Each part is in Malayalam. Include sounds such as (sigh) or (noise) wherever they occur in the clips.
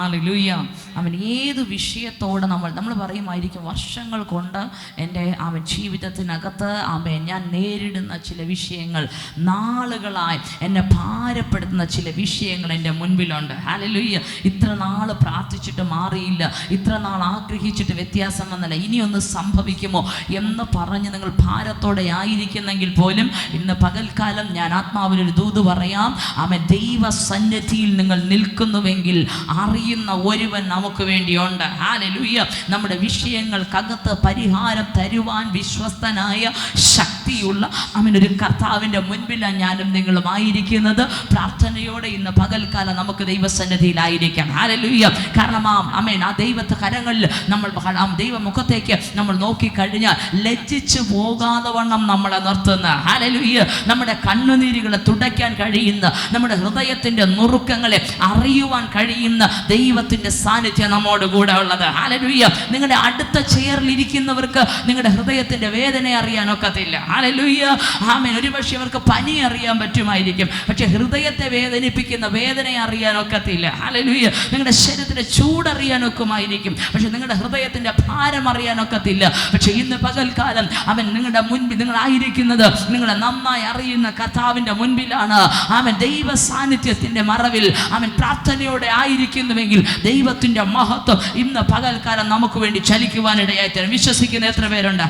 ഹാലലൂയ അവൻ ഏത് വിഷയത്തോട് നമ്മൾ നമ്മൾ പറയുമായിരിക്കും വർഷങ്ങൾ കൊണ്ട് എന്റെ അവൻ ജീവിതത്തിനകത്ത് അവൻ ഞാൻ നേരിടുന്ന ചില വിഷയങ്ങൾ നാളുകളായി എന്നെ ഭാരപ്പെടുത്തുന്ന ചില വിഷയങ്ങൾ എന്റെ മുൻപിലുണ്ട്. ഹാലലുയ്യ ഇത്ര നാൾ പ്രാർത്ഥിച്ചിട്ട് മാറിയില്ല. ഇത്ര നാൾ ആഗ്രഹിച്ചിട്ട് വ്യത്യാസം വന്നില്ല. ഇനിയൊന്ന് സംഭവിക്കുമോ എന്ന് പറഞ്ഞ് നിങ്ങൾ ഭാരത്തോടെ ആയിരിക്കുന്നെങ്കിൽ പോലും ഇന്ന് പകൽക്കാലം ഞാൻ ആത്മാവിനൊരു ദൂത് പറയാം. അവൻ ദൈവ സന്നിധിയിൽ നിങ്ങൾ നിൽക്കുന്നുവെങ്കിൽ അറിയുന്ന ഒരുവൻ നമുക്ക് വേണ്ടിയുണ്ട്. ഹാലലുയ്യ നമ്മുടെ വിഷയങ്ങൾക്കകത്ത് പരിഹാരം തരുവാൻ വിശ്വസ്തനായ ശക്തിയുള്ള അവനൊരു കർത്താവിന്റെ മുൻപിലാണ് ഞാനും നിങ്ങളും ആയിരിക്കുന്നത്. പ്രാർത്ഥനയോടെ ഇന്ന് പകൽക്കാലം നമുക്ക് ദൈവസന്നിധിയിലായിരിക്കാം. ഹാലലുയ്യ കാരണം ആ അമേൻ ആ ദൈവത്തെ കരങ്ങളിൽ നമ്മൾ ദൈവമുഖത്തേക്ക് നമ്മൾ നോക്കിക്കഴിഞ്ഞാൽ ലജ്ജിച്ചു പോകാതെ വണ്ണം നമ്മളെ നിർത്തുന്ന. ഹാലലുയ്യ നമ്മുടെ കണ്ണുനീരുകളെ തുടയ്ക്കാൻ കഴിയുന്ന നമ്മുടെ ഹൃദയത്തിന്റെ നുറുക്കങ്ങളെ അറിയുവാൻ കഴിയുന്ന ദൈവത്തിന്റെ സാന്നിധ്യം നമ്മോട് കൂടെ ഉള്ളത്. ഹാലലുയ്യ നിങ്ങളുടെ അടുത്ത ചെയറിൽ ഇരിക്കുന്നവർക്ക് നിങ്ങളുടെ ഹൃദയത്തിന്റെ വേദന അറിയാൻ ഒക്കത്തില്ല. ഹാലലുയ്യ ആമേൻ ഒരുപക്ഷെ അവർക്ക് പനി അറിയാൻ പറ്റുമായിരിക്കും. പക്ഷെ ഹൃദയത്തെ വേദനിപ്പിക്കുന്ന വേദന അറിയാൻ ഒക്കത്തില്ല. ഹാലലുയ്യ നിങ്ങളുടെ ശരീരത്തിന്റെ ചൂടറിയാൻ ഒക്കുമായിരിക്കും. പക്ഷെ നിങ്ങളുടെ ഹൃദയത്തിന്റെ ഭാരം അറിയാൻ ഒക്കത്തില്ല. പക്ഷെ ഇന്ന് പകൽക്കാലം അവൻ നിങ്ങളുടെ മുൻപിൽ നിങ്ങളായിരിക്കുന്നത് നിങ്ങളെ നന്നായി അറിയുന്ന കഥാവിന്റെ മുൻപിലാണ്. അവൻ ദൈവ സാന്നിധ്യത്തിന്റെ മറവിൽ അവൻ പ്രാർത്ഥനയോടെ ആയിരിക്കുന്നുവെങ്കിൽ ദൈവത്തിന്റെ മഹത്വം ഇന്ന് പകൽക്കാലം നമുക്ക് വേണ്ടി ചലിക്കുവാനിടയായി വിശ്വസിക്കുന്ന എത്ര പേരുണ്ട്?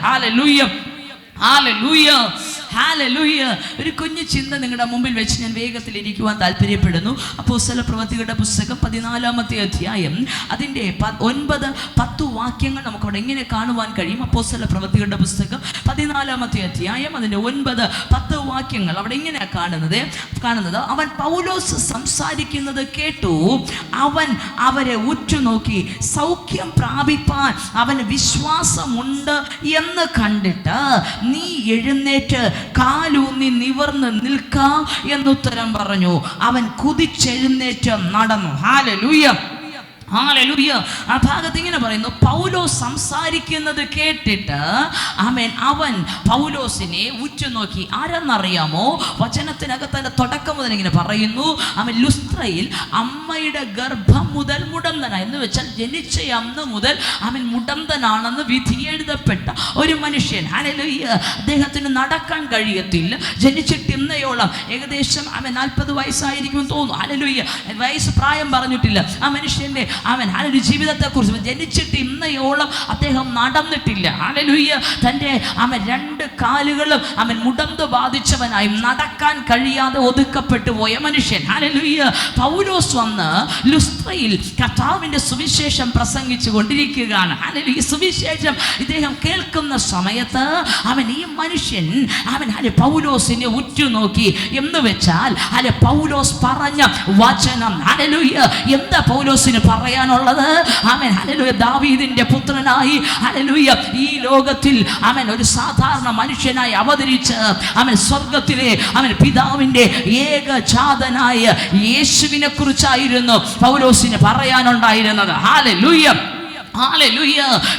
ഒരു കുഞ്ഞു ചിന്ത നിങ്ങളുടെ മുമ്പിൽ വെച്ച് ഞാൻ വേഗത്തിൽ ഇരിക്കുവാൻ താല്പര്യപ്പെടുന്നു. അപ്പോസ്തല പ്രവർത്തികളുടെ പുസ്തകം പതിനാലാമത്തെ അധ്യായം അതിന്റെ ഒൻപത് പത്ത് വാക്യങ്ങൾ നമുക്ക് അവിടെ എങ്ങനെ കാണുവാൻ കഴിയും? അപ്പോസ്തല പ്രവൃത്തികളുടെ പുസ്തകം പതിനാലാമത്തെ അധ്യായം അതിന്റെ ഒൻപത് പത്ത് വാക്യങ്ങൾ അവിടെ എങ്ങനെയാണ് കാണുന്നത്? കാണുന്നത് അവൻ പൗലോസ് സംസാരിക്കുന്നത് കേട്ടു. അവൻ അവരെ ഉറ്റുനോക്കി സൗഖ്യം പ്രാപിപ്പാൻ അവന് വിശ്വാസമുണ്ട് എന്ന് കണ്ടിട്ട് നീ എഴുന്നേറ്റ് കാലൂന്നി നിവർന്ന് നിൽക്ക എന്നുത്തരം പറഞ്ഞു. അവൻ കുതിച്ചെഴുന്നേറ്റ് നടന്നു. ഹാലലൂയ ആ ഭാഗത്ത് ഇങ്ങനെ പറയുന്നു പൗലോ സംസാരിക്കുന്നത് കേട്ടിട്ട് ആമേൻ അവൻ പൗലോസിനെ ഉറ്റുനോക്കി ആരെന്നറിയാമോ? വചനത്തിനകത്ത് അതിന്റെ തുടക്കം മുതൽ ഇങ്ങനെ പറയുന്നു അവൻ ലുസ്ത്രയിൽ അമ്മയുടെ ഗർഭം മുതൽ മുടന്തന. എന്ന് വെച്ചാൽ ജനിച്ച അന്ന് മുതൽ അവൻ മുടന്തനാണെന്ന് വിധി എഴുതപ്പെട്ട ഒരു മനുഷ്യൻ. ഹാലലൂയ അദ്ദേഹത്തിന് നടക്കാൻ കഴിയത്തില്ല. ജനിച്ചിട്ട് ഇന്നയോളം ഏകദേശം അവൻ നാൽപ്പത് വയസ്സായിരിക്കും തോന്നുന്നു. ഹാലലൂയ വയസ്സ് പ്രായം പറഞ്ഞിട്ടില്ല. ആ മനുഷ്യന്റെ അവൻ ഹാലലു ജീവിതത്തെക്കുറിച്ച് ജനിച്ചിട്ട് ഇന്നയോളം അദ്ദേഹം നടന്നിട്ടില്ല. ഹാലലുയ്യ തന്റെ അവൻ രണ്ട് കാലുകളും അവൻ മുടന്ത് ബാധിച്ചവനായി നടക്കാൻ കഴിയാതെ ഒതുക്കപ്പെട്ടു പോയ മനുഷ്യൻ. ഹാലലുയ്യ പൗലോസ് വന്ന് ലുസ്ത്രയിൽ കർത്താവിന്റെ സുവിശേഷം പ്രസംഗിച്ചു കൊണ്ടിരിക്കുകയാണ്. ഹാലലു ഈ സുവിശേഷം ഇദ്ദേഹം കേൾക്കുന്ന സമയത്ത് അവൻ ഈ മനുഷ്യൻ അവൻ അല്ലെ പൗലോസിനെ ഉറ്റുനോക്കി. എന്ന് വെച്ചാൽ അല്ലെ പൗലോസ് പറഞ്ഞ വചനം. ഹല്ലേലൂയ എന്താ പൗലോസിന് പറയാനുള്ളത്? അവൻ അലലുയ ദാവീദിന്റെ പുത്രനായി. അലലുയ ഈ ലോകത്തിൽ അവൻ ഒരു സാധാരണ മനുഷ്യനായി അവതരിച്ച് അവൻ സ്വർഗത്തിലെ അവൻ പിതാവിന്റെ ഏകജാതനായ യേശുവിനെ കുറിച്ചായിരുന്നു പൗലോസിന് പറയാനുണ്ടായിരുന്നത്. ഹാലലൂയ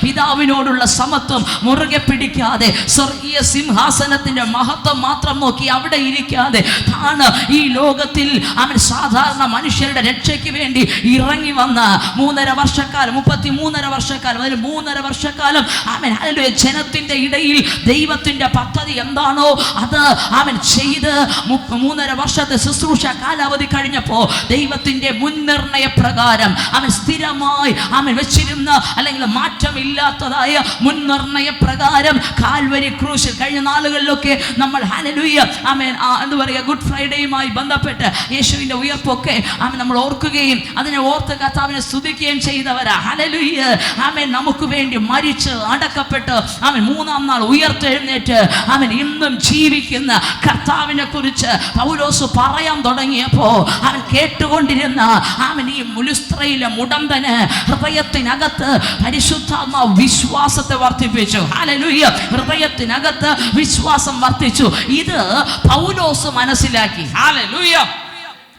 പിതാവിനോടുള്ള സമത്വം മുറുകെ പിടിക്കാതെ സ്വർഗീയ സിംഹാസനത്തിന്റെ മഹത്വം മാത്രം നോക്കി അവിടെ ഇരിക്കാതെ താണ് ഈ ലോകത്തിൽ അവൻ സാധാരണ മനുഷ്യരുടെ രക്ഷയ്ക്ക് വേണ്ടി ഇറങ്ങി വന്ന മൂന്നര വർഷക്കാലം മുപ്പത്തി മൂന്നര വർഷക്കാലം അതിൽ മൂന്നര വർഷക്കാലം അവൻ ഹല്ലേലൂയ ജനത്തിന്റെ ഇടയിൽ ദൈവത്തിന്റെ പദ്ധതി എന്താണോ അത് അവൻ ചെയ്ത് മൂന്നര വർഷത്തെ ശുശ്രൂഷ കാലാവധി കഴിഞ്ഞപ്പോൾ ദൈവത്തിന്റെ മുൻനിർണയ പ്രകാരം അവൻ സ്ഥിരമായി അവൻ വെച്ചിരുന്ന അല്ലെങ്കിൽ മാറ്റമില്ലാത്തതായ മുൻനിർണയ പ്രകാരം കാൽവരി ക്രൂശിൽ കഴിഞ്ഞ നാളുകളിലൊക്കെ നമ്മൾ ഹനലുയ്യ ആമേൻ. ആ, എന്താ പറയുക? ഗുഡ് ഫ്രൈഡേയുമായി ബന്ധപ്പെട്ട് യേശുവിന്റെ ഉയർപ്പൊക്കെ ആമൻ നമ്മൾ ഓർക്കുകയും അതിനെ ഓർത്ത് കർത്താവിനെ സ്തുതിക്കുകയും ചെയ്തവരാ. ഹനലുയ്യ ആമേൻ. നമുക്ക് വേണ്ടി മരിച്ച് അടക്കപ്പെട്ട് അവൻ മൂന്നാം നാൾ ഉയർത്തെഴുന്നേറ്റ് അവൻ ഇന്നും ജീവിക്കുന്ന കർത്താവിനെ കുറിച്ച് പൗലോസ് പറയാൻ തുടങ്ങിയപ്പോൾ അവൻ കേട്ടുകൊണ്ടിരുന്ന അവൻ ഈ മുലുസ്ത്രയിലെ മുടന്തന് ഹൃദയത്തിനകത്ത് പരിശുദ്ധാത്മ വിശ്വാസത്തെ വർദ്ധിപ്പിച്ചു. ഹല്ലേലൂയ ഹൃദയത്തിനകത്ത് വിശ്വാസം വർദ്ധിച്ചു. ഇത് പൗലോസ് മനസ്സിലാക്കി. ഹാലലൂയ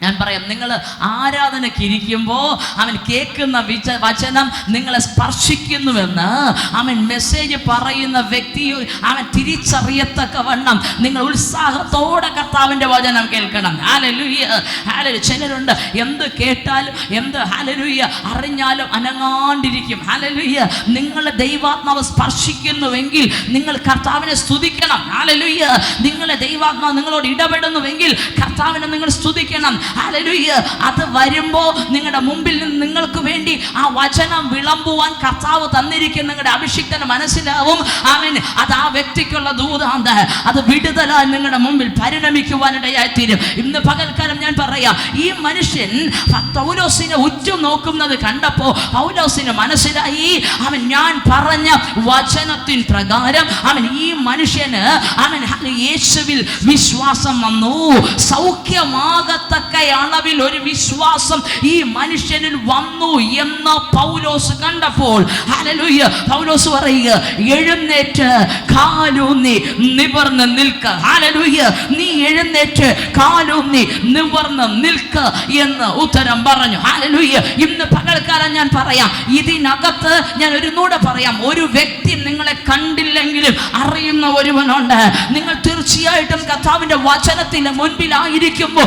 ഞാൻ പറയാം നിങ്ങൾ ആരാധനയ്ക്ക് ഇരിക്കുമ്പോൾ അവൻ കേൾക്കുന്ന വിച വചനം നിങ്ങളെ സ്പർശിക്കുന്നുവെന്ന് അവൻ മെസ്സേജ് പറയുന്ന വ്യക്തി അവൻ തിരിച്ചറിയത്തക്ക വണ്ണം നിങ്ങൾ ഉത്സാഹത്തോടെ കർത്താവിന്റെ വചനം കേൾക്കണം. ഹാലലുയ്യ ഹാലലു ചിലരുണ്ട് എന്ത് കേട്ടാലും എന്ത് ഹാലലുയ്യ അറിഞ്ഞാലും അനങ്ങാണ്ടിരിക്കും. ഹാലലുയ്യ നിങ്ങളെ ദൈവാത്മാവ് സ്പർശിക്കുന്നുവെങ്കിൽ നിങ്ങൾ കർത്താവിനെ സ്തുതിക്കണം. ഹാലലുയ്യ നിങ്ങളെ ദൈവാത്മാവ് നിങ്ങളോട് ഇടപെടുന്നുവെങ്കിൽ കർത്താവിനെ നിങ്ങൾ സ്തുതിക്കണം. ഹല്ലേലൂയ അത് വരുമ്പോൾ നിങ്ങളുടെ മുമ്പിൽ നിന്ന് നിങ്ങൾക്ക് വേണ്ടി ആ വചനം വിളമ്പുവാൻ കർത്താവ് തന്നിരിക്കുന്ന നിങ്ങളുടെ അഭിഷിക്തന് മനസ്സിലാവും. ആമേൻ. അത് ആ വ്യക്തിക്കുള്ള ദൂതാന്ത. അത് വിടുതലായി നിങ്ങളുടെ മുമ്പിൽ പരിണമിക്കുവാനിടയായി തീരും. ഇന്ന് പകൽക്കാലം ഞാൻ പറയാം ഈ മനുഷ്യൻ പൗലോസിനെ ഉറ്റു നോക്കുന്നത് കണ്ടപ്പോൾ പൗലോസിന് മനസ്സിലായി. അവൻ ഞാൻ പറഞ്ഞ വചനത്തിൻ പ്രകാരം അവൻ ഈ മനുഷ്യന് അവൻ യേശുവിൽ വിശ്വാസം വന്നു. സൗഖ്യമാകത്തക്ക അളവിൽ ഒരു വിശ്വാസം ഈ മനുഷ്യനിൽ വന്നു എന്ന് പൗലോസ് കണ്ടപ്പോൾ ഹലലുയ്യ പൗലോസ് പറയുക എഴുന്നേറ്റ് കാലൂന്നി നിവർന്ന് നിൽക്ക. ഹലലുയ്യ നീ എഴുന്നേറ്റ് കാലൂന്നി നിവർന്ന് നിൽക്ക എന്ന് ഉത്തരം പറഞ്ഞു. ഹലലുയ്യ ഇന്ന് പകൽക്കാലം ഞാൻ പറയാം. ഇതിനകത്ത് ഞാൻ ഒരു നൂടെ പറയാം. ഒരു വ്യക്തി നിങ്ങളെ കണ്ടില്ലെങ്കിലും അറിയുന്ന ഒരുവനുണ്ട്. നിങ്ങൾ തീർച്ചയായിട്ടും കർത്താവിന്റെ വചനത്തിന്റെ മുൻപിലായിരിക്കുമ്പോൾ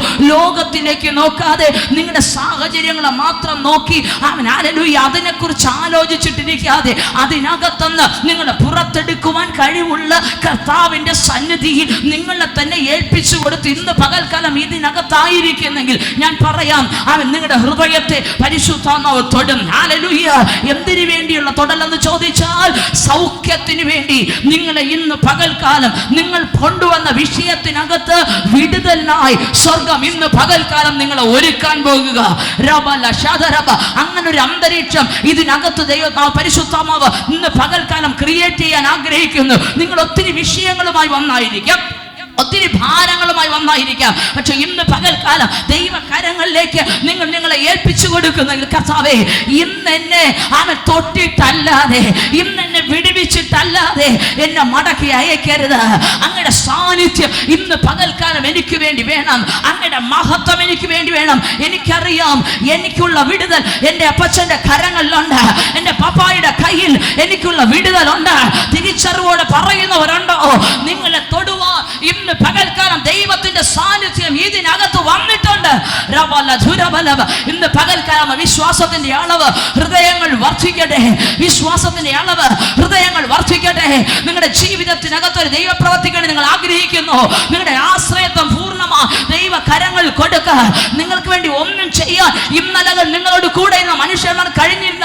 ലോകത്തിലേക്ക് നോക്കാതെ നിങ്ങളുടെ സാഹചര്യങ്ങളെ മാത്രം നോക്കി അവൻ ആരലൂയി അതിനെക്കുറിച്ച് ആലോചിച്ചിട്ടിരിക്കാതെ അതിനകത്തുനിന്ന് നിങ്ങളെ പുറത്തെടുക്കുവാൻ കഴിവുള്ള കർത്താവിന്റെ സന്നിധിയിൽ നിങ്ങളെ തന്നെ ഏൽപ്പിച്ചു കൊടുത്ത് ഇന്ന് പകൽക്കാലം ഇതിനകത്തായിരിക്കുന്നെങ്കിൽ ഞാൻ പറയാം അവൻ നിങ്ങളുടെ ഹൃദയത്തെ പരിശുദ്ധാത്മാവ് തൊടും. ഹാലലൂയ എന്തിനു വേണ്ടിയുള്ള തൊടലെന്ന് ചോദിച്ചാൽ സൗഖ്യത്തിന് വേണ്ടി. നിങ്ങളെ ഇന്ന് പകൽക്കാലം നിങ്ങൾ കൊണ്ടുവന്ന വിഷയത്തിനകത്ത് വിടുതലിനായി സ്വർഗം ഇന്ന് പകൽക്കാലം നിങ്ങളെ ഒരുക്കാൻ പോകുക. അങ്ങനെ ഒരു അന്തരീക്ഷം ഇതിനകത്ത് ദൈവ പരിശുദ്ധമാവ് ഇന്ന് പകൽക്കാലം ക്രിയേറ്റ് ചെയ്യാൻ ആഗ്രഹിക്കുന്നു. നിങ്ങൾ ഒത്തിരി വിഷയങ്ങളുമായി വന്നായിരിക്കാം. ഒത്തിരി ഭാരങ്ങളുമായി വന്നായിരിക്കാം. പക്ഷെ ഇന്ന് പകൽക്കാലം ദൈവകരങ്ങളിലേക്ക് നിങ്ങൾ നിങ്ങളെ ഏൽപ്പിച്ചു കൊടുക്കുന്നെങ്കിൽ കർത്താവേ ഇന്ന് എന്നെ അവൻ തൊട്ടിട്ടല്ലാതെ ഇന്ന് എന്നെ വിടുവിച്ചിട്ടല്ലാതെ എന്നെ മടക്കി അയക്കരുത്. അങ്ങയുടെ സാന്നിധ്യം ഇന്ന് പകൽക്കാലം എനിക്ക് വേണ്ടി വേണം. അങ്ങയുടെ മഹത്വം എനിക്ക് വേണ്ടി വേണം. എനിക്കറിയാം എനിക്കുള്ള വിടുതൽ എന്റെ അപ്പച്ചന്റെ കരങ്ങളിലുണ്ട്. എന്റെ പപ്പായുടെ കയ്യിൽ എനിക്കുള്ള വിടുതലുണ്ട്. തിരിച്ചറിവോടെ പറയുന്നവരുണ്ടോ? നിങ്ങളെ തൊടുവാ ഇന്ന് പകൽക്കാലം ദൈവത്തിന്റെ സാന്നിധ്യം ഇതിനകത്ത് വന്നിട്ടുണ്ട്. ഇന്ന് പകൽക്കാലം വിശ്വാസത്തിന്റെ അളവ്. ഹൃദയങ്ങൾ വർദ്ധിക്കട്ടെ. വിശ്വാസത്തിന്റെ അളവ്. ഹൃദയങ്ങൾ വർദ്ധിക്കട്ടെ. നിങ്ങളുടെ ജീവിതത്തിനകത്ത് ഒരു ദൈവപ്രവർത്തിക്കാൻ നിങ്ങൾ ആഗ്രഹിക്കുന്നു. നിങ്ങളുടെ ആശ്രയത്വം പൂർണമാ. ദൈവ കരങ്ങൾ കൊടുക്കുക നിങ്ങൾക്ക് വേണ്ടി ഒന്നും ചെയ്യാൻ ഇന്നലകൾ നിങ്ങളോട് കൂടെ ഇന്ന് മനുഷ്യന്മാർ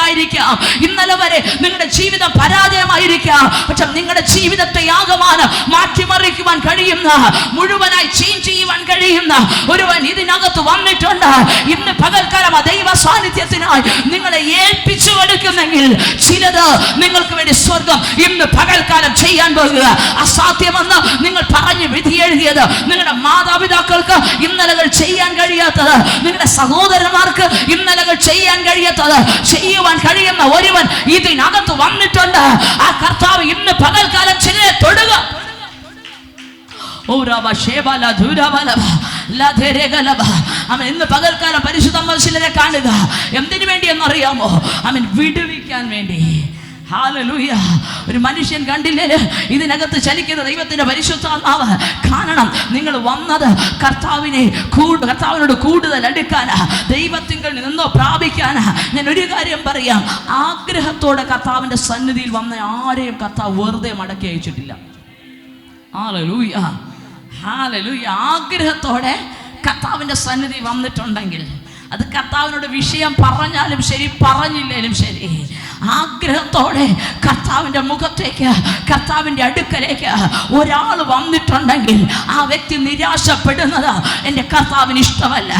കഴിഞ്ഞില്ലായിരിക്കാം ഇന്നലെ വരെ നിങ്ങളുടെ ജീവിതം പരാജയമായിരിക്കാം. പക്ഷെ നിങ്ങളുടെ ജീവിതത്തെ യാഗമാണ് മാറ്റിമറിക്കുവാൻ കഴിയുന്ന മുഴുവനായി ചേഞ്ച് ചെയ്യുവാൻ കഴിയുന്ന ഒരുവൻ ഇതിനകത്ത് വന്നിട്ടുണ്ട്. ഇന്ന് പകൽക്കാലം ആ ദൈവ സാന്നിധ്യത്തിനായി നിങ്ങളെ ഏൽപ്പിച്ചു കൊടുക്കുന്നെങ്കിൽ ചിലത് നിങ്ങൾക്ക് വേണ്ടി സ്വർഗം ഇന്ന് പകൽക്കാലം ചെയ്യാൻ പോകുക. അസാധ്യമെന്ന് നിങ്ങൾ പറഞ്ഞ് വിധി എഴുതിയത് നിങ്ങളുടെ മാതാപിതാക്കൾക്ക് ഇന്നലകൾ ചെയ്യാൻ കഴിയാത്തത് നിങ്ങളുടെ സഹോദരന്മാർക്ക് ഇന്നലകൾ ചെയ്യാൻ കഴിയാത്തത് ചെയ്യുവാൻ കഴിയുന്ന ഒരുവൻ ഇതിനകത്ത് വന്നിട്ടുണ്ട്. ആ കർത്താവ് ഇന്ന് പകൽക്കാലം ചിലരെ തൊടുക. അവൻ ഇന്ന് പകൽക്കാലം പരിശുദ്ധ മനസ്സിലെ കാണുക. എന്തിനു വേണ്ടി എന്നറിയാമോ അവൻ വിടുവിക്കാൻ വേണ്ടി. ഹാലലൂയ. ഒരു മനുഷ്യൻ കണ്ടില്ലേ? ഇതിനകത്ത് ചലിക്കുന്ന ദൈവത്തിന്റെ പരിശുദ്ധാത്മാവ്. കാണണം നിങ്ങൾ വന്നത് കർത്താവിനെ കർത്താവിനോട് കൂടുതൽ അടുക്കാനാ ദൈവത്തിങ്കിൽ നിന്നോ പ്രാപിക്കാനാ ഞാൻ ഒരു കാര്യം പറയാം. ആഗ്രഹത്തോടെ കർത്താവിന്റെ സന്നിധിയിൽ വന്ന ആരെയും കർത്താവ് വെറുതെ മടക്കി അയച്ചിട്ടില്ല. ഹാലലൂയ. ഹാലലൂയ. ആഗ്രഹത്തോടെ കർത്താവിന്റെ സന്നിധി വന്നിട്ടുണ്ടെങ്കിൽ അത് കർത്താവിനോട് വിഷയം പറഞ്ഞാലും ശരി പറഞ്ഞില്ലേലും ശരി. ആഗ്രഹത്തോടെ കർത്താവിന്റെ മുഖത്തേക്ക് കർത്താവിന്റെ അടുക്കലേക്ക് ഒരാൾ വന്നിട്ടുണ്ടെങ്കിൽ ആ വ്യക്തി നിരാശപ്പെടുന്നത് എന്റെ കർത്താവിന് ഇഷ്ടമല്ല.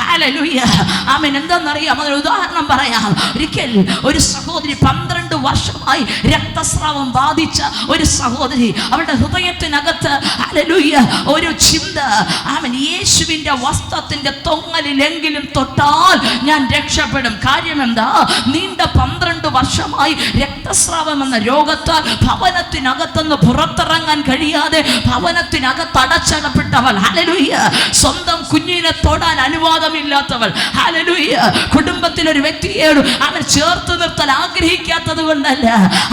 ഹാലലൂയ അവൻ എന്തെന്നറിയാം? അതിന് ഉദാഹരണം പറയാം. ഒരിക്കൽ ഒരു സഹോദരി പന്ത്രണ്ട് വർഷമായി രക്തസ്രാവം ബാധിച്ച ഒരു സഹോദരി അവളുടെ ഹൃദയത്തിനകത്ത് ഹാലലുയ്യ ഒരു ചിന്ത. അവൻ യേശുവിന്റെ വസ്ത്രത്തിന്റെ തൊങ്ങലിലെങ്കിലും തൊട്ട് തൊട്ടാൽ ഞാൻ രക്ഷപ്പെടും. കാര്യം എന്താ? നീണ്ട പന്ത്രണ്ട് വർഷമായി രക്തസ്രാവം എന്ന രോഗത്താൽ ഭവനത്തിനകത്തുനിന്ന് പുറത്തിറങ്ങാൻ കഴിയാതെ ഭവനത്തിനകത്ത് അടച്ചടപ്പെട്ടവൾ ഹലലുയ്യ സ്വന്തം കുഞ്ഞിനെ തൊടാൻ അനുവാദമില്ലാത്തവൾ. ഹലലുയ്യ കുടുംബത്തിലൊരു വ്യക്തിയോട് അവൻ ചേർത്ത് നിർത്താൻ ആഗ്രഹിക്കാത്തത് കൊണ്ടല്ല.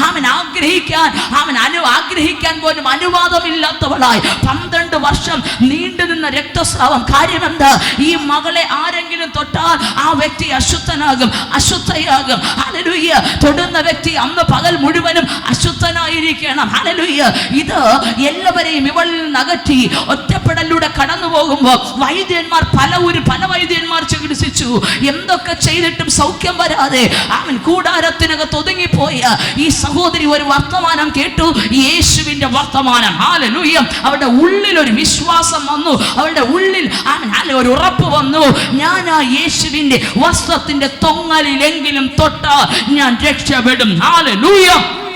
അവൻ ആഗ്രഹിക്കാൻ അവൻ അനു ആഗ്രഹിക്കാൻ പോലും അനുവാദമില്ലാത്തവളായി. പന്ത്രണ്ട് വർഷം നീണ്ടു നിന്ന രക്തസ്രാവം. കാര്യമെന്താ? ഈ മകളെ ആരെങ്കിലും തൊട്ടാൽ ആ വ്യക്തി അശുദ്ധനാകും അശുദ്ധയാകും. ഹലലുയ്യ തൊടുന്ന വ്യക്തി അന്ന് പകൽ മുഴുവനും അശുദ്ധനായിരിക്കണം. ഹലലുയ്യ ഇത് എല്ലാവരെയും ഇവളിൽ നിന്ന് അകറ്റി ഒറ്റപ്പെടലിലൂടെ കടന്നു പോകുമ്പോൾ വൈദ്യന്മാർ പല ഒരു പല വൈദ്യന്മാർ ചികിത്സിച്ചു. എന്തൊക്കെ ചെയ്തിട്ടും സൗഖ്യം വരാതെ അവൻ കൂടാരത്തിനകത്ത് ഒതുങ്ങിപ്പോയ. ഈ സഹോദരി ഒരു വർത്തമാനം കേട്ടു. യേശുവിന്റെ വർത്തമാനം. ഹാലലുയ്യ അവരുടെ ഉള്ളിൽ ഒരു വിശ്വാസം വന്നു. അവരുടെ ഉള്ളിൽ ഒരു ഉറപ്പ് വന്നു. ഞാൻ ആ യേശുവിന്റെ വസ്ത്രത്തിന്റെ തൊങ്ങലിലെങ്കിലും തൊട്ടാ ഞാൻ രക്ഷപ്പെടും ഹാലലൂയ ഹല്ലേലൂയ.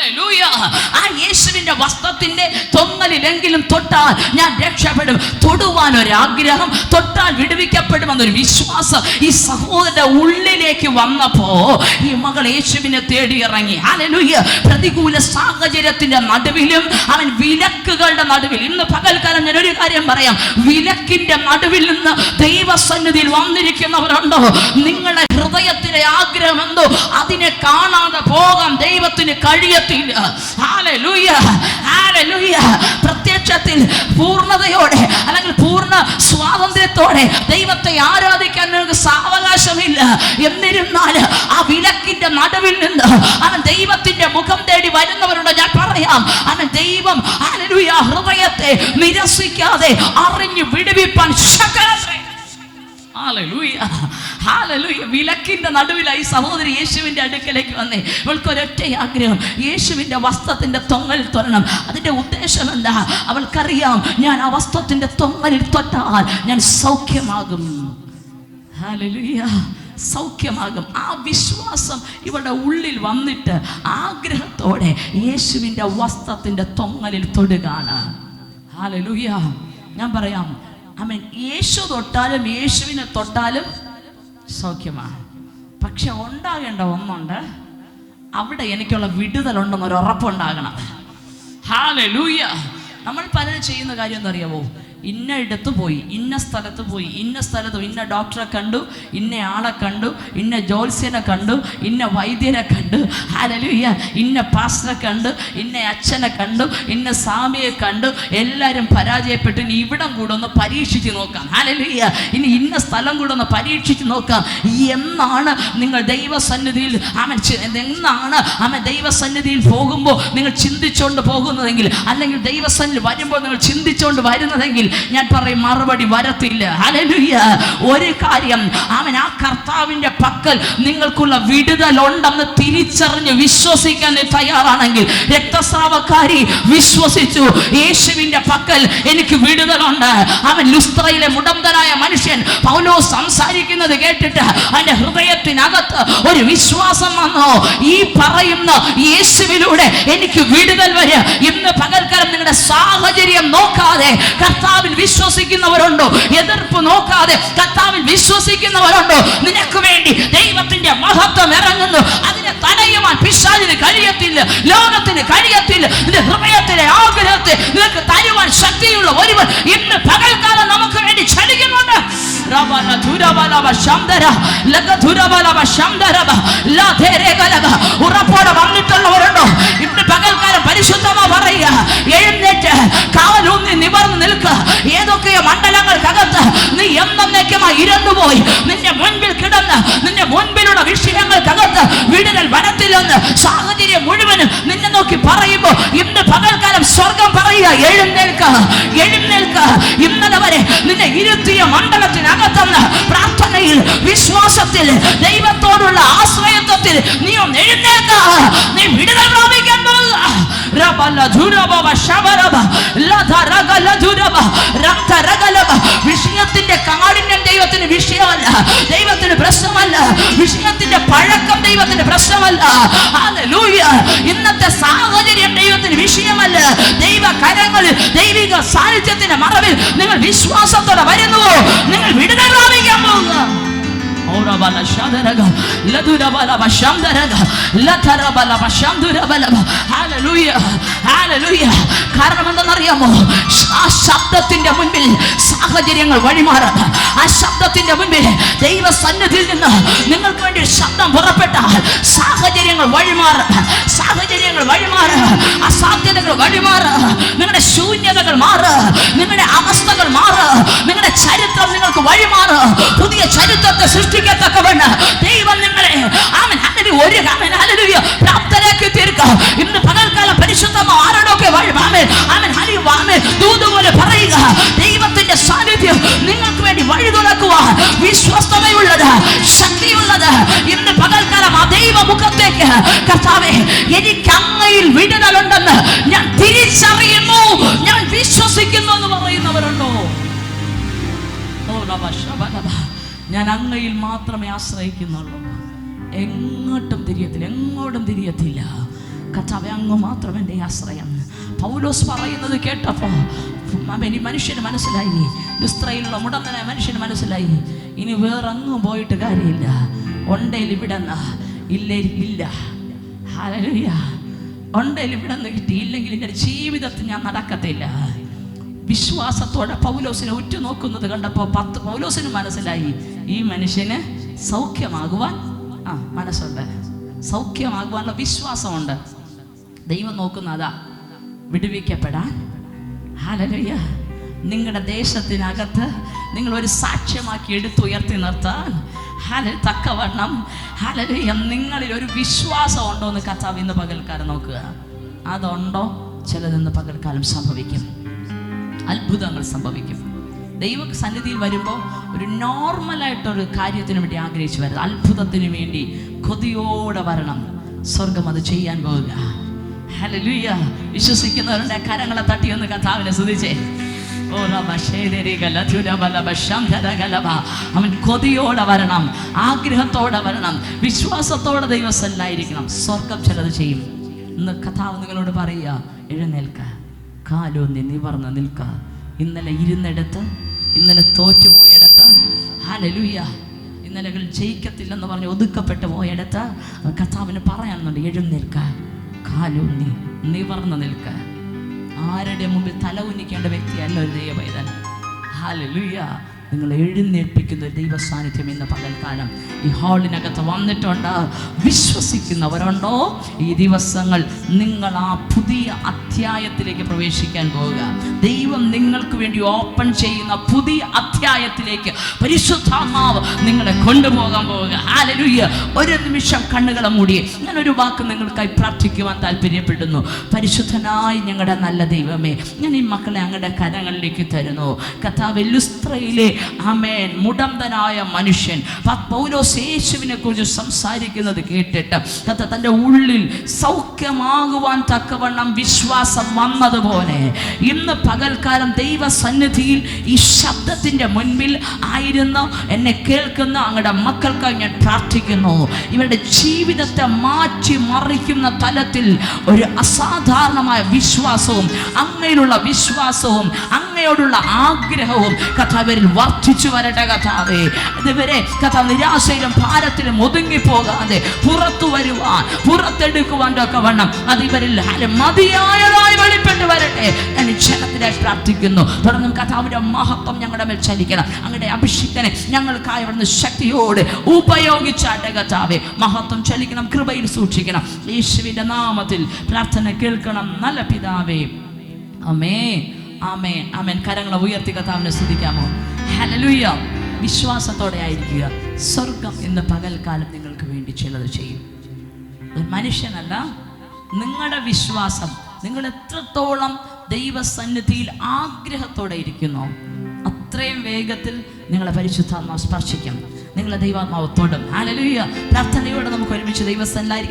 ആ യേശുവിന്റെ വസ്ത്രത്തിന്റെ തൊങ്ങലിലെങ്കിലും തൊട്ടാൽ ഞാൻ രക്ഷപ്പെടും. തൊടുവാൻ ഒരു ആഗ്രഹം തൊട്ടാൽ വിടുവിക്കപ്പെടുമെന്നൊരു വിശ്വാസം ഈ സഹോദരന്റെ ഉള്ളിലേക്ക് വന്നപ്പോ ഈ മകൾ യേശുവിനെ തേടി ഇറങ്ങി അലലുയ്യ പ്രതികൂല സാഹചര്യത്തിന്റെ നടുവിലും അവൻ വിലക്കുകളുടെ നടുവിൽ. ഇന്ന് പകൽക്കാലം ഞാൻ ഒരു കാര്യം പറയാം. വിലക്കിന്റെ നടുവിൽ നിന്ന് ദൈവസന്നിധിയിൽ വന്നിരിക്കുന്നവരുണ്ടോ? നിങ്ങളുടെ ഹൃദയത്തിലെ ആഗ്രഹം എന്തോ അതിനെ കാണാതെ പോകാൻ ദൈവത്തിന് കഴിയത്തില്ല. ഹാലലൂയ പ്രത്യക്ഷത്തിൽ പൂർണതയോടെ അല്ലെങ്കിൽ പൂർണ സ്വാതന്ത്ര്യത്തോടെ ദൈവത്തെ ആരാധിക്കാൻ നിങ്ങൾക്ക് സാവകാശമില്ല. എന്നിരുന്നാൽ ആ വിലക്കിന്റെ നടുവിൽ നിന്ന് അവൻ ദൈവത്തിന്റെ മുഖം തേടി വരുന്നവരുണ്ട് ഞാൻ പറയാം അവൻ ദൈവം ഹൃദയത്തെ നിരസിക്കാതെ അറിഞ്ഞു വിടുവിപ്പാൻ ഹാലലൂയ (laughs) വിലക്കിന്റെ നടുവിലായി സഹോദരി യേശുവിന്റെ അടുക്കലേക്ക് വന്നേ. ഇവൾക്ക് ഒരൊറ്റ ആഗ്രഹം യേശുവിന്റെ വസ്ത്രത്തിന്റെ തൊങ്ങൽ തൊരണം. അതിന്റെ ഉദ്ദേശം എന്താ? അവൾക്കറിയാം ഞാൻ ആ വസ്ത്രത്തിന്റെ തൊങ്ങലിൽ തൊട്ടാൽ ഞാൻ സൗഖ്യമാകും. സൗഖ്യമാകും. ആ വിശ്വാസം ഇവളുടെ ഉള്ളിൽ വന്നിട്ട് ആഗ്രഹത്തോടെ യേശുവിന്റെ വസ്ത്രത്തിന്റെ തൊങ്ങലിൽ തൊടുകയാണ്. ഹാലലൂയ ഞാൻ പറയാം അമ്മൻ യേശു തൊട്ടാലും യേശുവിനെ തൊട്ടാലും സൗഖ്യമാണ്. പക്ഷെ ഉണ്ടാകേണ്ട ഒന്നുണ്ട്. അവിടെ എനിക്കുള്ള വിടുതലുണ്ടെന്നൊരു ഉറപ്പുണ്ടാകണം. ഹാലലൂയ നമ്മൾ പലരും ചെയ്യുന്ന കാര്യം എന്താ അറിയാവോ? ഇന്ന ഇടത്ത് പോയി ഇന്ന സ്ഥലത്ത് പോയി ഇന്ന സ്ഥലത്ത് ഇന്ന ഡോക്ടറെ കണ്ടു ഇന്ന ആളെ കണ്ടു ഇന്ന ജോത്സ്യനെ കണ്ടു ഇന്ന വൈദ്യനെ കണ്ടു ഹാലലൂയ ഇന്ന പാസ്റ്ററെ കണ്ടു ഇന്ന അച്ഛനെ കണ്ടു ഇന്ന സ്വാമിയെ കണ്ടു എല്ലാവരും പരാജയപ്പെട്ടു ഇനി ഇവിടം കൂടെ ഒന്ന് പരീക്ഷിച്ച് നോക്കാം ഹാലലൂയ ഇനി ഇന്ന സ്ഥലം കൂടെ ഒന്ന് പരീക്ഷിച്ച് നോക്കാം എന്നാണ് നിങ്ങൾ ദൈവസന്നിധിയിൽ അവൻ എന്നാണ് അവൻ ദൈവസന്നിധിയിൽ പോകുമ്പോൾ നിങ്ങൾ ചിന്തിച്ചുകൊണ്ട് പോകുന്നതെങ്കിൽ അല്ലെങ്കിൽ ദൈവസന്നിധി വരുമ്പോൾ നിങ്ങൾ ചിന്തിച്ചുകൊണ്ട് വരുന്നതെങ്കിൽ ഞാൻ പറയും മറുപടി വരത്തില്ല. അലലുയ്യ ഒരു കാര്യം അവൻ ആ കർത്താവിന്റെ പക്കൽ നിങ്ങൾക്കുള്ള വിടുതലുണ്ടെന്ന് തിരിച്ചറിഞ്ഞ് വിശ്വസിക്കാൻ തയ്യാറാണെങ്കിൽ രക്തസ്രാവക്കാരി വിശ്വസിച്ചു യേശുവിന്റെ പക്കൽ എനിക്ക് വിടുതലുണ്ട്. അവൻ ലുസ്ത്രയിലെ മുടന്തനായ മനുഷ്യൻ പൗലോ സംസാരിക്കുന്നത് കേട്ടിട്ട് അവന്റെ ഹൃദയത്തിനകത്ത് ഒരു വിശ്വാസം വന്നോ. ഈ പറയുന്ന യേശുവിലൂടെ എനിക്ക് വിടുതൽ വരെ നിങ്ങളുടെ സാഹചര്യം നോക്കാതെ കർത്താവിൽ വിശ്വസിക്കുന്നവരുണ്ടോ? എതിർപ്പ് നോക്കാതെ കർത്താവിൽ വിശ്വസിക്കുന്നവരുണ്ടോ? നിനക്ക് വേണ്ടി ദൈവത്തിന്റെ മഹത്വം ഇറങ്ങുന്നു. അതിനെ തടയുവാൻ പിശാചിന് കഴിയത്തില്ല. ലോകത്തിന് കഴിയത്തില്ല. നിന്റെ ഹൃദയത്തിലെ ആഗ്രഹത്തെ നിനക്ക് തരുവാൻ ശക്തിയുള്ള ഒരുവൻ ഇന്ന് പകൽക്കാലം നമുക്ക് വേണ്ടി ക്ഷണിക്കുന്നുണ്ട്. ഉറപ്പോടെ വന്നിട്ടുള്ളവരുണ്ടോ? ഇന്ന് പകൽക്കാലം പരിശുദ്ധമാ പറയുക. നിൽക്കുക മണ്ഡലങ്ങൾ തകർത്ത് നീ എന്നേക്കുമായി ഇരന്നുപോയി നിന്റെ മുൻപിൽ കിടന്ന് നിന്റെ മുൻപിലുള്ള വിഷയങ്ങൾ തകർത്ത് വിടുതൽ വനത്തിലെന്ന് സാഹചര്യം മുഴുവനും നിന്നെ നോക്കി പറയുമ്പോൾ ഇന്ന് പകൽക്കാലം സ്വർഗം പറയുക എഴുന്നേൽക്ക എഴുന്നേൽക്ക. ഇന്നലെ വരെ നിന്നെ ഇരുത്തിയ മണ്ഡലത്തിനകത്തുനിന്ന് പ്രാർത്ഥനയിൽ വിശ്വാസത്തിൽ ദൈവത്തോടുള്ള ആശ്രയത്വത്തിൽ നീ ഒന്ന് എഴുന്നേൽക്ക. നീ വിടുതൽ പ്രാപിക്കാൻ രബല ധുരബവ ശബരബ ലധ രഗല ധുരബ രക്ത രഗലബ വിഷയത്തിന്റെ കാഠിന്യം ദൈവത്തിന് വിഷയമല്ല ദൈവത്തിന് പ്രശ്നമല്ല. വിഷയത്തിന്റെ പഴക്കം ദൈവത്തിന് പ്രശ്നമല്ല. ഇന്നത്തെ സാഹചര്യം ദൈവത്തിന് വിഷയമല്ല. ദൈവ കരങ്ങളിൽ ദൈവിക സാന്നിധ്യത്തിന്റെ മറവിൽ നിങ്ങൾ വിശ്വാസത്തോടെ വരുന്നുവോ? നിങ്ങൾ വിടുതൽ പ്രാപിക്കാൻ പോകുക ഓറബല ശാദരക ലദുരബല ബശാംദരക ലതരബല ബശാംദുരബല ഹല്ലേലൂയ ഹല്ലേലൂയ കാരണം എന്തെന്നറിയാമോ ആ ശബ്ദത്തിന്റെ മുൻപിൽ സാഹചര്യങ്ങൾ വഴിമാറും ആ ശബ്ദത്തിന്റെ മുൻപിൽ ദൈവ സന്നിധിയിൽ നിന്ന് നിങ്ങൾക്ക് വേണ്ടി ശബ്ദം പുറപ്പെട്ടാൽ സാഹചര്യങ്ങൾ വഴിമാറും സാഹചര്യങ്ങൾ വഴിമാറും അസാധ്യതകൾ വഴിമാറും നിങ്ങളുടെ ശൂന്യതകൾ മാറ് നിങ്ങളുടെ അവസ്ഥകൾ മാറ് നിങ്ങളുടെ ചരിത്രം നിങ്ങൾക്ക് വഴിമാറ് പുതിയ ചരിത്രത്തെ സൃഷ്ടിക്കത്തക്കവണ്ണം ദൈവം നിങ്ങളെ ആമൻ. അങ്ങനെ ഒരു ആമൻ ഹല്ലേലൂയ. പ്രാപ്തരാക്കി തീർക്കാം. ഇന്ന് പകൽക്കാലം പരിശുദ്ധമോ ആരോടൊക്കെ ആമൻ ആമൻ ഹലിയും ആമൻ. ദൂത് പോലെ പറയുക. ദൈവത്തിന്റെ സാന്നിധ്യം നിങ്ങൾക്ക് വേണ്ടി വഴി തുറക്കുക വിശ്വസ്തതയുള്ളത് ശക്തിയുള്ളത്. ഇന്ന് പകൽക്കാലം ആ ദൈവ മുഖത്തേക്ക് കർത്താവേ എനിക്ക് അങ്ങയിൽ വിടുതലുണ്ടെന്ന് ഞാൻ തിരിച്ചറിയുന്നു. ഞാൻ വിശ്വസിക്കുന്നു എന്ന് പറയുന്നവരുണ്ടോ? ഓ ലബ. ഞാൻ അങ്ങയിൽ മാത്രമേ ആശ്രയിക്കുന്നുള്ളൂ. എങ്ങോട്ടും തിരിയത്തില്ല എങ്ങോട്ടും തിരിയത്തില്ല. കർത്താവ് അങ്ങ് മാത്രം എന്റെ ആശ്രയം. പൗലോസ് പറയുന്നത് കേട്ടപ്പോൾ ഇനി മനുഷ്യന് മനസ്സിലായി. ലുസ്ത്രയിലുള്ള മുടന്തനായ മനുഷ്യന് മനസ്സിലായി. ഇനി വേറെങ്ങും പോയിട്ട് കാര്യമില്ല. ഉണ്ടേൽ ഇവിടെന്ന ഇല്ലേ ഇല്ല. ഉണ്ടേൽ ഇവിടെന്ന് കിട്ടി കിട്ടിയില്ലെങ്കിൽ എന്റെ ജീവിതത്തിൽ ഞാൻ നടക്കത്തില്ല. വിശ്വാസത്തോടെ പൗലോസിനെ ഉറ്റുനോക്കുന്നത് കണ്ടപ്പോൾ പത്ത് പൗലോസിന് മനസ്സിലായി. ഈ മനുഷ്യന് സൗഖ്യമാകുവാൻ ആ മനസ്സുണ്ട്. സൗഖ്യമാകുവാനുള്ള വിശ്വാസമുണ്ട്. ദൈവം നോക്കുന്ന അതാ വിടുവിക്കപ്പെടാൻ. ഹാലലുയ്യ നിങ്ങളുടെ ദേശത്തിനകത്ത് നിങ്ങൾ ഒരു സാക്ഷ്യമാക്കി എടുത്തുയർത്തി നിർത്താൻ. ഹാല തക്കവണ്ണം. ഹാലലുയ്യ നിങ്ങളിൽ ഒരു വിശ്വാസം ഉണ്ടോ എന്ന് കർത്താവ് ഇന്ന് പകൽക്കാലം നോക്കുക. അതുണ്ടോ? ചിലതെന്ന് പകൽക്കാലം സംഭവിക്കും. അത്ഭുതങ്ങൾ സംഭവിക്കും. ദൈവ സന്നിധിയിൽ വരുമ്പോൾ ഒരു നോർമലായിട്ടൊരു കാര്യത്തിന് വേണ്ടി ആഗ്രഹിച്ചു വരുന്നത് അത്ഭുതത്തിന് വേണ്ടി കൊതിയോടെ വരണം. സ്വർഗം അത് ചെയ്യാൻ പോവുക ഹല്ലേലൂയ. വിശ്വസിക്കുന്നവരുടെ കരങ്ങളെ തട്ടി ഒന്ന് കഥാവിനെ ശംധര അവൻ കൊതിയോടെ വരണം. ആഗ്രഹത്തോടെ വരണം. വിശ്വാസത്തോടെ ദൈവസല്ലായിരിക്കണം സ്വർഗം ചിലത് ചെയ്യും. ഇന്ന് കഥാവ് നിങ്ങളോട് പറയുക എഴുന്നേൽക്ക. കാലൊന്നി നിവർന്ന് നിൽക്ക. ഇന്നലെ ഇരുന്നിടത്ത് ഇന്നലെ തോറ്റുപോയിടത്ത് ഹാലലൂയ ഇന്നലകൾ ജയിക്കത്തില്ലെന്ന് പറഞ്ഞ് ഒതുക്കപ്പെട്ടു പോയിടത്ത് കഥാവിന് പറയാനുണ്ട് എഴുന്നേൽക്ക കാലൂന്നി നിവർന്നു നിൽക്ക. ആരുടെ മുമ്പിൽ തല ഉന്നിക്കേണ്ട വ്യക്തിയല്ല ഒരു ദൈവപൈതൽ ഹാലലുയ്യ നിങ്ങൾ എഴുന്നേൽപ്പിക്കുന്ന ദൈവ സാന്നിധ്യം ഇന്ന് പകൽക്കാലം. ഈ ഹാളിനകത്ത് വന്നിട്ടുണ്ട്. വിശ്വസിക്കുന്നവരുണ്ടോ? ഈ ദിവസങ്ങൾ നിങ്ങൾ ആ പുതിയ അധ്യായത്തിലേക്ക് പ്രവേശിക്കാൻ പോവുക. ദൈവം നിങ്ങൾക്ക് വേണ്ടി ഓപ്പൺ ചെയ്യുന്ന പുതിയ അധ്യായത്തിലേക്ക് പരിശുദ്ധാത്മാവ് നിങ്ങളെ കൊണ്ടുപോകാൻ പോവുക. ആലരുയ്യ ഒരു നിമിഷം കണ്ണുകളെ മൂടി ഞാനൊരു വാക്ക് നിങ്ങൾക്കായി പ്രാർത്ഥിക്കുവാൻ താല്പര്യപ്പെടുന്നു. പരിശുദ്ധനായി ഞങ്ങളുടെ നല്ല ദൈവമേ ഞാൻ ഈ മക്കളെ അങ്ങയുടെ കരങ്ങളിലേക്ക് തരുന്നു. കഥാവ് ലുസ്ത്രയിലെ അമേൻ മുടന്തനായ മനുഷ്യൻ. പൗലോസ് യേശുവിനെ കുറിച്ച് സംസാരിക്കുന്നത് കേട്ടിട്ട് കഥ തന്റെ ഉള്ളിൽ സൗഖ്യമാകുവാൻ തക്കവണ്ണം വിശ്വാസം വന്നതുപോലെ ഇന്ന് പകൽക്കാലം ദൈവസന്നിധിയിൽ ഈ ശബ്ദത്തിന്റെ മുൻപിൽ ആയിരുന്നു എന്നെ കേൾക്കുന്ന അങ്ങയുടെ മക്കൾക്കായി ഞാൻ പ്രാർത്ഥിക്കുന്നു. ഇവരുടെ ജീവിതത്തെ മാറ്റി മറിക്കുന്ന തലത്തിൽ ഒരു അസാധാരണമായ വിശ്വാസവും അങ്ങയിലുള്ള വിശ്വാസവും അങ്ങയോടുള്ള ആഗ്രഹവും കഥാവരിൽ വർദ്ധിച്ചു വരട്ടെ കഥാവേ ഇതുവരെ കഥ നിരാശയിലും ഭാരത്തിലും ഒതുങ്ങിപ്പോകാതെ പുറത്തു വരുവാൻ പുറത്തെടുക്കുവാൻ ഒക്കെ വണ്ണം. അതിവരിൽ മതിയായതായി വെളിപ്പെട്ട് വരട്ടെ ഞാൻ ക്ഷണത്തിനായി പ്രാർത്ഥിക്കുന്നു. തുടർന്നും കഥാവിന്റെ മഹത്വം ഞങ്ങളുടെ മേൽ ചലിക്കണം. അങ്ങയുടെ അഭിഷിക്തനെ ഞങ്ങൾക്കായി അവിടുന്ന് ശക്തിയോട് ഉപയോഗിച്ചാട്ടെ കഥാവെ മഹത്വം ചലിക്കണം കൃപയിൽ സൂക്ഷിക്കണം. യേശുവിന്റെ നാമത്തിൽ പ്രാർത്ഥന കേൾക്കണം. നല്ല പിതാവേ. അമേ ആമേ ആമേൻ. കരങ്ങളെ ഉയർത്തി കഥാവിനെ സ്തുതിക്കാമോ? ഹലലുയ്യ വിശ്വാസത്തോടെ ആയിരിക്കുക. സ്വർഗം എന്ന പകൽക്കാലം നിങ്ങൾക്ക് വേണ്ടി ചിലത് ചെയ്യും. മനുഷ്യനല്ല. നിങ്ങളുടെ വിശ്വാസം നിങ്ങൾ എത്രത്തോളം ദൈവസന്നിധിയിൽ ആഗ്രഹത്തോടെ ഇരിക്കുന്നു അത്രയും വേഗത്തിൽ നിങ്ങളെ പരിശുദ്ധാത്മാവ് സ്പർശിക്കും. നിങ്ങളെ ദൈവാത്മാവ് തൊടും. ഹാലലുയ്യ പ്രാർത്ഥനയോടെ നമുക്ക് ഒരുമിച്ച് ദൈവസന്നിലായിരിക്കും